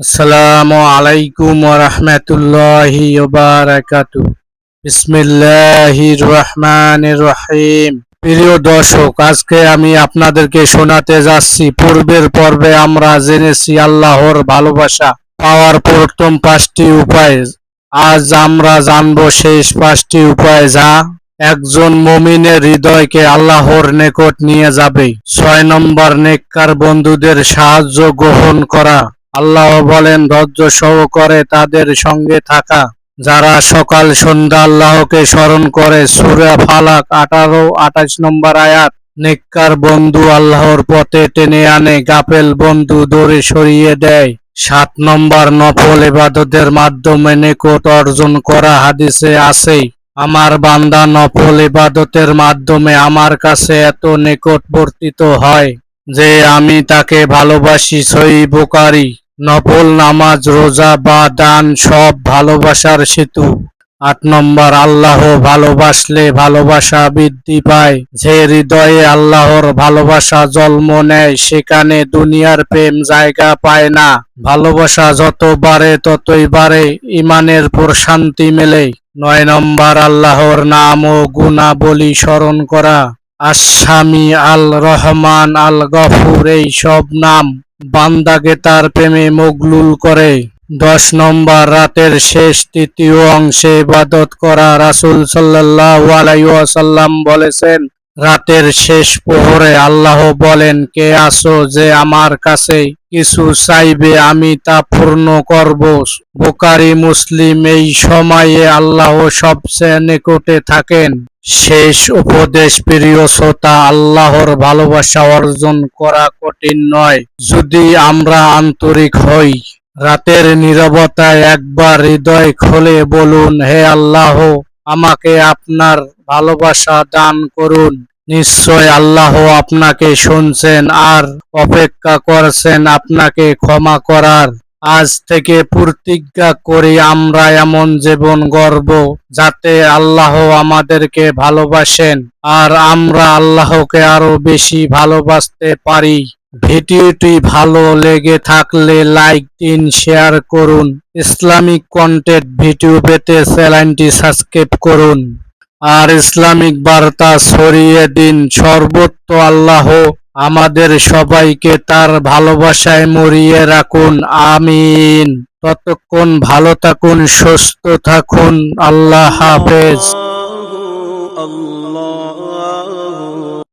আসসালামু আলাইকুম রহমতুল্লাহি বারাকাতু বিসমিল্লাহির রহমানির রহিম। প্রিয় দর্শক, আজকে আমি আপনাদেরকে শোনাতে যাচ্ছি, পূর্বের পর্বে আমরা জেনেছি আল্লাহর ভালোবাসা পাওয়ার প্রথম পাঁচটি উপায়। আজ আমরা জানব শেষ পাঁচটি উপায় যা একজন মমিনের হৃদয়কে আল্লাহর নিকট নিয়ে যাবে। ছয় নম্বর, নেককার বন্ধুদের সাহায্য গ্রহণ করা। আল্লাহ বলেন, ধৈর্য সহকারে তাদের সঙ্গে থাকা। যারা সকাল সন্ধ্যা আল্লাহকে স্মরণ করে, সুরা ফালাক আঠারো, আঠাশ নম্বর আয়াত, নেককার বন্ধু আল্লাহর পথে টেনে আনে, গাফেল বন্ধু দৌড়ে সরিয়ে দেয়। সাত নম্বর, নফল ইবাদতের মাধ্যমে নিকট অর্জন করা হাদিসে আছে আমার বান্দা নফল ইবাদতের মাধ্যমে আমার কাছে এত নিকটবর্তিত হয়। যে আমি তাকে ভালোবাসি, সই বোকারি নফল নামাজ, রোজা বা দান সব ভালোবাসার সেতু। আট নম্বর, আল্লাহ ভালোবাসলে ভালোবাসা বৃদ্ধি পায়। যে হৃদয়ে আল্লাহর ভালোবাসা জন্ম নেয়, সেখানে দুনিয়ার প্রেম জায়গা পায় না। ভালোবাসা যত বাড়ে, ততই বাড়ে, ইমানের প্রশান্তি মেলে। নয় নম্বর, আল্লাহর নাম ও গুণাবলী স্মরণ করা। আসামি আল রহমান আল গফুর এই সব নাম বান্দাকে তার প্রেমে মগলুল করে। দশ নম্বর রাতের শেষ তৃতীয় অংশে ইবাদত করা রাসুল সাল্লাহ আলাই সাল্লাম বলেছেন রাতের শেষ প্রহরে আল্লাহ বলেন, কে আসো যে আমার কাছে কিছু চাইবে, আমি তা পূর্ণ করব। বুকারি মুসলিম এই সময়ে আল্লাহ সবচেয়ে নিকটে থাকেন। শেষ উপদেশ প্রিয় শ্রোতা, আল্লাহর ভালোবাসা অর্জন করা কঠিন নয়। যদি আমরা আন্তরিক হই, রাতের নীরবতায় একবার হৃদয় খুলে বলুন, হে আল্লাহ, আমাকে আপনার ভালোবাসা দান করুন। নিশ্চয় আল্লাহ আপনাকে শুনছেন আর অপেক্ষা করছেন আপনাকে ক্ষমা করার। আজ থেকে প্রতিজ্ঞা করি আমরা এমন জীবন গর্ব যাতে আল্লাহ আমাদেরকে ভালোবাসেন আর আমরা আল্লাহকে আরও বেশি ভালোবাসতে পারি। ভিডিওটি ভালো লেগে থাকলে লাইক দিন, শেয়ার করুন। ইসলামিক কন্টেন্ট ভিডিও পেতে চ্যানেলটি সাবস্ক্রাইব করুন। আর ইসলামিক বার্তা ছড়িয়ে দিন। সর্বত্র আল্লাহ আমাদের সবাইকে তার ভালোবাসায় মরিয়ে রাখুন। আমিন। ততক্ষণ ভালো থাকুন, সুস্থ থাকুন। আল্লাহ হাফেজ। আল্লাহ